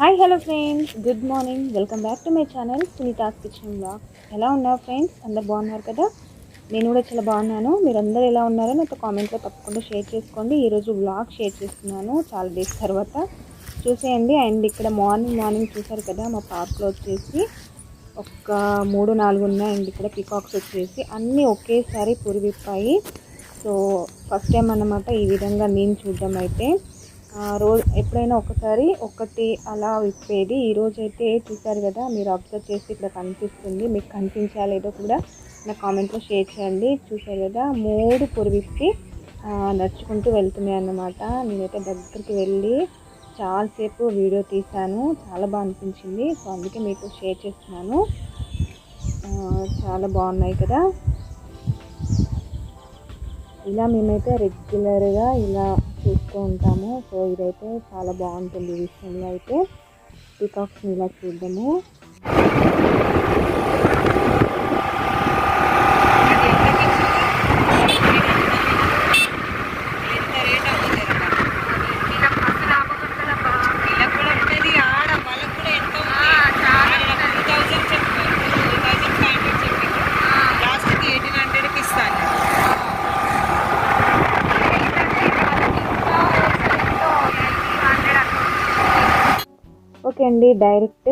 Hi hello friends good morning welcome back to my channel Sunitha's kitchen blog ఎలా ఉన్నారు friends అందరు బాగున్నారు కదా? నేను కూడా చాలా బాగున్నాను. మీరందరూ ఎలా ఉన్నారో నాతో కామెంట్లో తప్పకుండా షేర్ చేసుకోండి. ఈరోజు బ్లాగ్ షేర్ చేస్తున్నాను చాలా డేస్ తర్వాత. చూసేయండి. అండ్ ఇక్కడ మార్నింగ్ మార్నింగ్ చూసారు కదా మా పార్క్లో వచ్చేసి ఒక మూడు నాలుగు ఉన్నాయండి. ఇక్కడ పీకాక్స్ వచ్చేసి అన్నీ ఒకేసారి పురివిప్పాయి. సో ఫస్ట్ టైం అన్నమాట ఈ విధంగా నేను చూడడం అయితే. రోజు ఎప్పుడైనా ఒకసారి ఒకటి అలా విప్పేది. ఈరోజు అయితే చూసారు కదా మీరు అబ్జర్వ్ చేసి ఇక్కడ కనిపిస్తుంది. మీకు కనిపించాలేదో లేదో కూడా నా కామెంట్లో షేర్ చేయండి. చూసారు కదా మూడు పొరివిప్పి నడుచుకుంటూ వెళ్తున్నాయి అన్నమాట. నేనైతే దగ్గరికి వెళ్ళి చాలాసేపు వీడియో తీశాను. చాలా బాగా అనిపించింది. సో అందుకే మీకు షేర్ చేస్తున్నాను. చాలా బాగున్నాయి కదా. ఇలా మేమైతే రెగ్యులర్గా ఇలా చూస్తూ ఉంటాము. సో ఇదైతే చాలా బాగుంటుంది విషయంలో అయితే. పీకాక్స్ని ఇలా చూద్దాము అండి డైరెక్ట్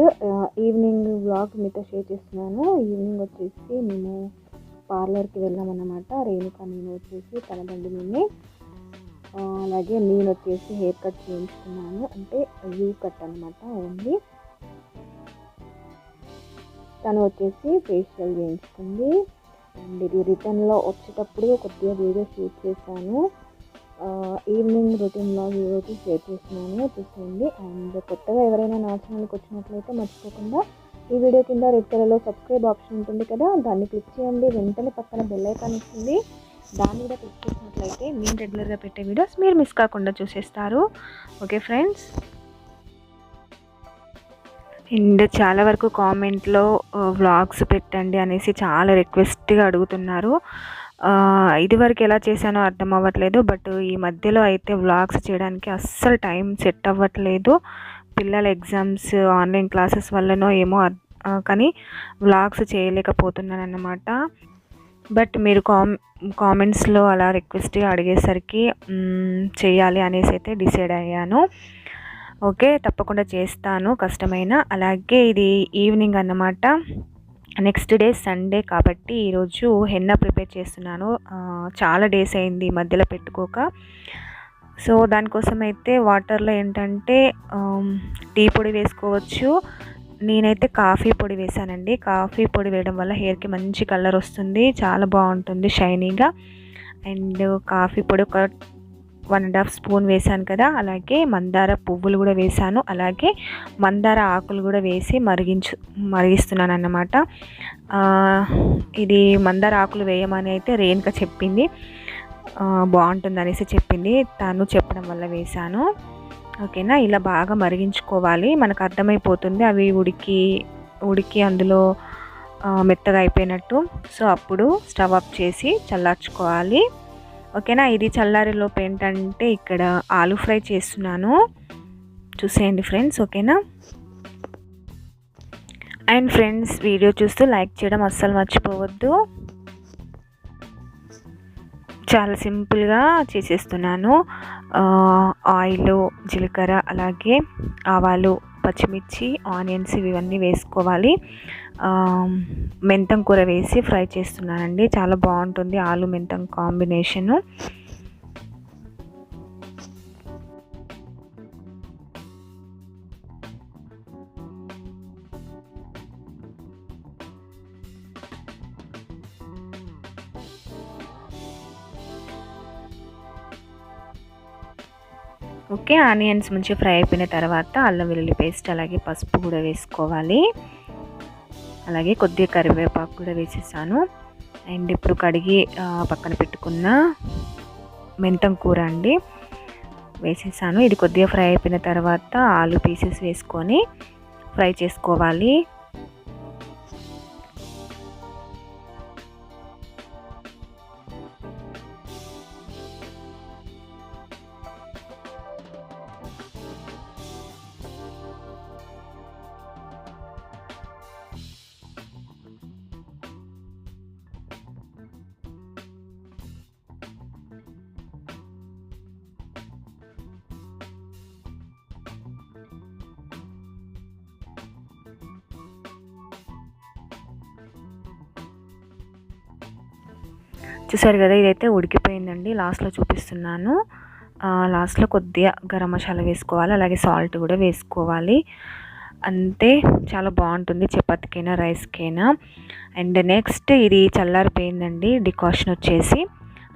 ఈవినింగ్ బ్లాగ్ మీతో షేర్ చేస్తున్నాను. ఈవినింగ్ వచ్చేసి మేము పార్లర్కి వెళ్ళామన్నమాట. రేణుక నేను వచ్చేసి తన బండి అలాగే నేను వచ్చేసి హెయిర్ కట్ చేయించుకున్నాను. అంటే యూ కట్ అనమాట ఓన్లీ. తను వచ్చేసి ఫేషియల్ చేయించుకుంది. అండ్ ఇది రిటర్న్లో వచ్చేటప్పుడు కొద్దిగా వీడియో షూట్ చేశాను. ఈవినింగ్ రొటీన్ లాగ్ ఈరోజు షేర్ చేస్తున్నాను చూసేయండి. అండ్ కొత్తగా ఎవరైనా నా ఛానల్కి వచ్చినట్లయితే మర్చిపోకుండా ఈ వీడియో కింద రెడ్ కలర్లో సబ్స్క్రైబ్ ఆప్షన్ ఉంటుంది కదా దాన్ని క్లిక్ చేయండి. వెంటనే పక్కన బెల్ ఐకాన్ వస్తుంది దాన్ని కూడా క్లిక్ చేసినట్లయితే నేను రెగ్యులర్గా పెట్టే వీడియోస్ మీరు మిస్ కాకుండా చూసేస్తారు. ఓకే ఫ్రెండ్స్ అండ్ చాలా వరకు కామెంట్లో వ్లాగ్స్ పెట్టండి అనేసి చాలా రిక్వెస్ట్గా అడుగుతున్నారు. ఇదివరకు ఎలా చేశానో అర్థం అవ్వట్లేదు బట్ ఈ మధ్యలో అయితే వ్లాగ్స్ చేయడానికి అస్సలు టైం సెట్ అవ్వట్లేదు. పిల్లల ఎగ్జామ్స్ ఆన్లైన్ క్లాసెస్ వల్లనో ఏమో కానీ వ్లాగ్స్ చేయలేకపోతున్నాను అన్నమాట బట్ మీరు కామ్ కామెంట్స్లో అలా రిక్వెస్ట్గా అడిగేసరికి చేయాలి అనేసి అయితే డిసైడ్ అయ్యాను. ఓకే తప్పకుండా చేస్తాను కష్టమైన. అలాగే ఇది ఈవినింగ్ అన్నమాట. నెక్స్ట్ డే సండే కాబట్టి ఈరోజు హెన్న ప్రిపేర్ చేస్తున్నాను. చాలా డేస్ అయింది మధ్యలో పెట్టుకోక. సో దానికోసం అయితే వాటర్లో ఏంటంటే టీ పొడి వేసుకోవచ్చు. నేనైతే కాఫీ పొడి వేసానండి. కాఫీ పొడి వేయడం వల్ల హెయిర్కి మంచి కలర్ వస్తుంది. చాలా బాగుంటుంది షైనీగా. అండ్ కాఫీ పొడి ఒక వన్ అండ్ హాఫ్ స్పూన్ వేసాను కదా అలాగే మందార పువ్వులు కూడా వేసాను అలాగే మందార ఆకులు కూడా వేసి మరిగించు మరిగిస్తున్నాను అన్నమాట ఇది మందార ఆకులు వేయమని అయితే రేణుక చెప్పింది. బాగుంటుంది అనేసి చెప్పింది. తను చెప్పడం వల్ల వేశాను. ఓకేనా? ఇలా బాగా మరిగించుకోవాలి. మనకు అర్థమైపోతుంది అవి ఉడికి ఉడికి అందులో మెత్తగా అయిపోయినట్టు. సో అప్పుడు స్టవ్ అప్ చేసి చల్లార్చుకోవాలి. ఓకేనా? ఇది చల్లారేలోపు ఏంటంటే ఇక్కడ ఆలు ఫ్రై చేస్తున్నాను. చూసేయండి ఫ్రెండ్స్ ఓకేనా? అండ్ ఫ్రెండ్స్ వీడియో చూస్తూ లైక్ చేయడం అస్సలు మర్చిపోవద్దు. చాలా సింపుల్గా చేసేస్తున్నాను. ఆయిల్ జీలకర్ర అలాగే ఆవాలు పచ్చిమిర్చి ఆనియన్స్ ఇవన్నీ వేసుకోవాలి. మెంతం కూర వేసి ఫ్రై చేస్తున్నానండి. చాలా బాగుంటుంది ఆలు మెంతం కాంబినేషను. ఓకే ఆనియన్స్ మంచిగా ఫ్రై అయిపోయిన తర్వాత అల్లం వెల్లుల్లి పేస్ట్ అలాగే పసుపు కూడా వేసుకోవాలి. అలాగే కొద్దిగా కరివేపాకు కూడా వేసేసాను. అండ్ ఇప్పుడు కడిగి పక్కన పెట్టుకున్న మెంతం కూర అండి వేసేసాను. ఇది కొద్దిగా ఫ్రై అయిపోయిన తర్వాత ఆలు పీసెస్ వేసుకొని ఫ్రై చేసుకోవాలి. చూసారు కదా ఇదైతే ఉడికిపోయిందండి. లాస్ట్లో చూపిస్తున్నాను. లాస్ట్లో కొద్దిగా గరం మసాలా వేసుకోవాలి. అలాగే సాల్ట్ కూడా వేసుకోవాలి. అంతే చాలా బాగుంటుంది చపాతీకైనా రైస్కైనా. అండ్ నెక్స్ట్ ఇది చల్లారిపోయిందండి డికాషన్ వచ్చేసి.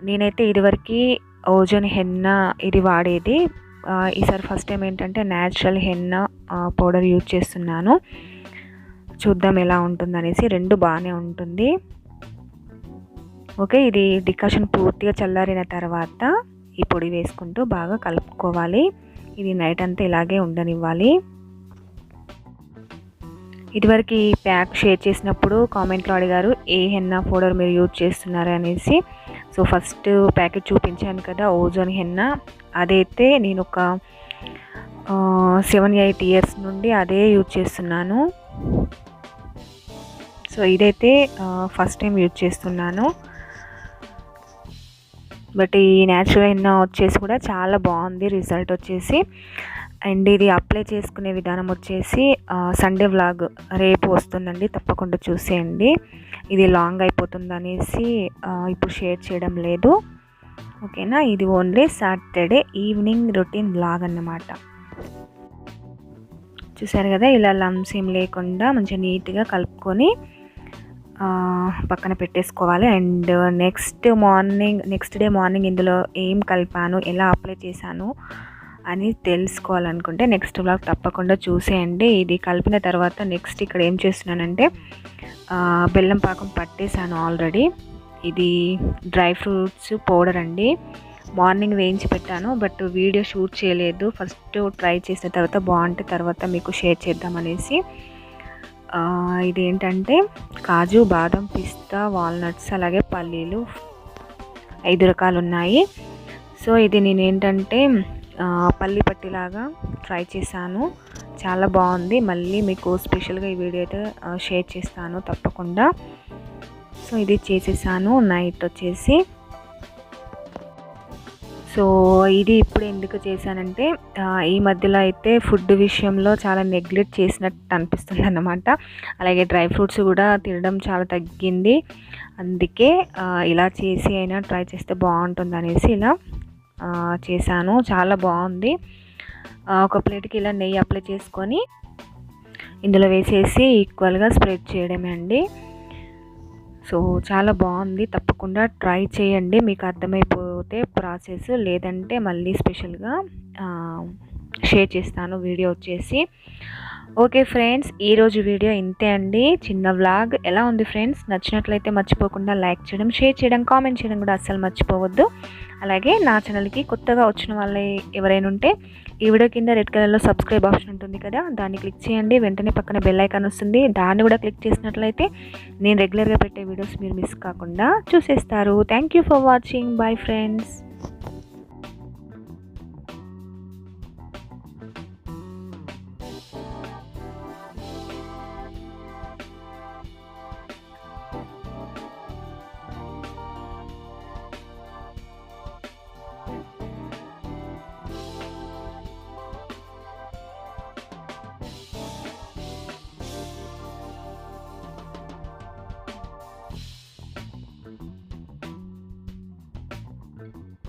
నేనైతే ఇదివరకు ఓజోన్ హెన్న ఇది వాడేది. ఈసారి ఫస్ట్ టైం ఏంటంటే న్యాచురల్ హెన్న పౌడర్ యూజ్ చేస్తున్నాను. చూద్దాం ఎలా ఉంటుందనేసి రెండు బాగానే ఉంటుంది. ఓకే ఇది డికాషన్ పూర్తిగా చల్లారిన తర్వాత ఈ పొడి వేసుకుంటూ బాగా కలుపుకోవాలి. ఇది నైట్ అంతా ఇలాగే ఉండనివ్వాలి. ఇదివరకు ఈ ప్యాక్ షేర్ చేసినప్పుడు కామెంట్లో అడిగారు ఏ హెన్నా పౌడర్ మీరు యూజ్ చేస్తున్నారు అనేసి. సో ఫస్ట్ ప్యాకెట్ చూపించాను కదా ఓజోన్ హెన్నా. అదైతే నేను ఒక సెవెన్ ఎయిట్ ఇయర్స్ నుండి అదే యూజ్ చేస్తున్నాను. సో ఇదైతే ఫస్ట్ టైం యూజ్ చేస్తున్నాను. బట్ ఈ న్యాచురల్ ఎన్న వచ్చేసి కూడా చాలా బాగుంది. రిజల్ట్ వచ్చేసి అండ్ ఇది అప్లై చేసుకునే విధానం వచ్చేసి సండే వ్లాగ్ రేపు వస్తుందండి. తప్పకుండా చూసేయండి. ఇది లాంగ్ అయిపోతుంది అనేసి ఇప్పుడు షేర్ చేయడం లేదు. ఓకేనా? ఇది only Saturday evening routine vlog అన్నమాట. చూసారు కదా? ఇలా లమ్స్ ఏం లేకుండా మంచిగా నీట్గా కలుపుకొని పక్కన పెట్టేసుకోవాలి. And next morning next day morning ఇందులో ఏం కలిపాను ఎలా అప్లై చేశాను అని తెలుసుకోవాలనుకుంటే నెక్స్ట్ బ్లాగ్ తప్పకుండా చూసేయండి. ఇది కలిపిన తర్వాత నెక్స్ట్ ఇక్కడ ఏం చేస్తున్నానంటే బెల్లం పాకం పట్టేశాను ఆల్రెడీ. ఇది డ్రై ఫ్రూట్స్ పౌడర్ అండి. మార్నింగ్ వేయించి పెట్టాను బట్ వీడియో షూట్ చేయలేదు. ఫస్ట్ ట్రై చేసిన తర్వాత బాగుంటే తర్వాత మీకు షేర్ చేద్దామనేసి ఇదేంటంటే కాజు బాదం పిస్తా వాల్నట్స్ అలాగే పల్లీలు ఐదు రకాలు ఉన్నాయి సో ఇది నేను ఏంటంటే పల్లి పట్టిలాగా ట్రై చేశాను. చాలా బాగుంది. మళ్ళీ మీకు స్పెషల్గా ఈ వీడియో అయితే షేర్ చేస్తాను తప్పకుండా. సో ఇది చేసేసాను. నైట్ వచ్చేసి సో ఇది ఇప్పుడు ఎందుకు చేశానంటే ఈ మధ్యలో అయితే ఫుడ్ విషయంలో చాలా నెగ్లెక్ట్ చేసినట్టు అనిపిస్తుంది అన్నమాట అలాగే డ్రై ఫ్రూట్స్ కూడా తినడం చాలా తగ్గింది. అందుకే ఇలా చేసి అయినా ట్రై చేస్తే బాగుంటుంది అనేసి ఇలా చేశాను. చాలా బాగుంది. ఒక ప్లేట్కి ఇలా నెయ్యి అప్లై చేసుకొని ఇందులో వేసేసి ఈక్వల్గా స్ప్రెడ్ చేయడమే అండి. సో చాలా బాగుంది. తప్పకుండా ట్రై చేయండి. మీకు అర్థమైపోతే ప్రాసెస్ లేదంటే మళ్ళీ స్పెషల్గా షేర్ చేస్తాను వీడియో వచ్చేసి. ఓకే ఫ్రెండ్స్ ఈరోజు వీడియో ఇంతే అండి. చిన్న వ్లాగ్. ఎలా ఉంది ఫ్రెండ్స్? నచ్చినట్లయితే మర్చిపోకుండా లైక్ చేయడం షేర్ చేయడం కామెంట్ చేయడం కూడా అస్సలు మర్చిపోవద్దు. అలాగే నా ఛానల్కి కొత్తగా వచ్చిన వాళ్ళు ఎవరైనా ఉంటే ఈ వీడియో కింద రెడ్ కలర్లో సబ్స్క్రైబ్ ఆప్షన్ ఉంటుంది కదా దాన్ని క్లిక్ చేయండి. వెంటనే పక్కన బెల్ ఐకాన్ వస్తుంది. దాన్ని కూడా క్లిక్ చేసినట్లయితే నేను రెగ్యులర్గా పెట్టే వీడియోస్ మీరు మిస్ కాకుండా చూసేస్తారు. Thank for watching bye friends